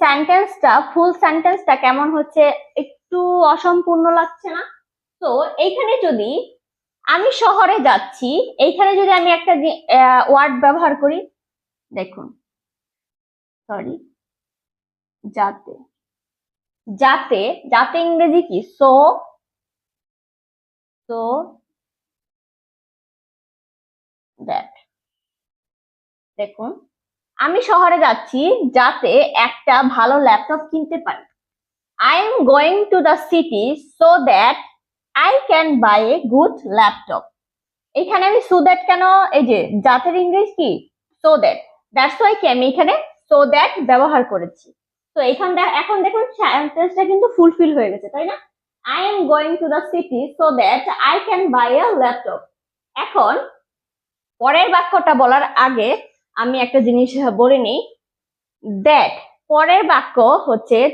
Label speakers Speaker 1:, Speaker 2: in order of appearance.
Speaker 1: সেন্টেন্সটা ফুল সেন্টেন্সটা কেমন হচ্ছে একটু অসম্পূর্ণ লাগছে না? তো এইখানে যদি আমি শহরে যাচ্ছি, এইখানে যদি আমি একটা ওয়ার্ড ব্যবহার করি, দেখুন সরি যাতে যাতে যাতে ইংরেজি কি? সো সো দ্যাট দেখুন আমি শহরে যাচ্ছি যাতে একটা ভালো ল্যাপটপ কিনতে পারি। I am going to the city so that I can buy a good laptop এখানে আমি সো দ্যাট কেন? এই যে জাতের ইংরেজ কি? সো দ্যাট দ্যাটস ওয়াই কি আমি এখানে সো দ্যাট ব্যবহার করেছি। তো এখান এখন দেখুন সেন্টেন্সটা কিন্তু ফুলফিল হয়ে গেছে, তাই না? I am going to the city so that I can buy a laptop এখন পরের বাক্যটা বলার আগে আমি একটা জিনিস বলে নিই। দ্যাট পরের বাক্য হচ্ছে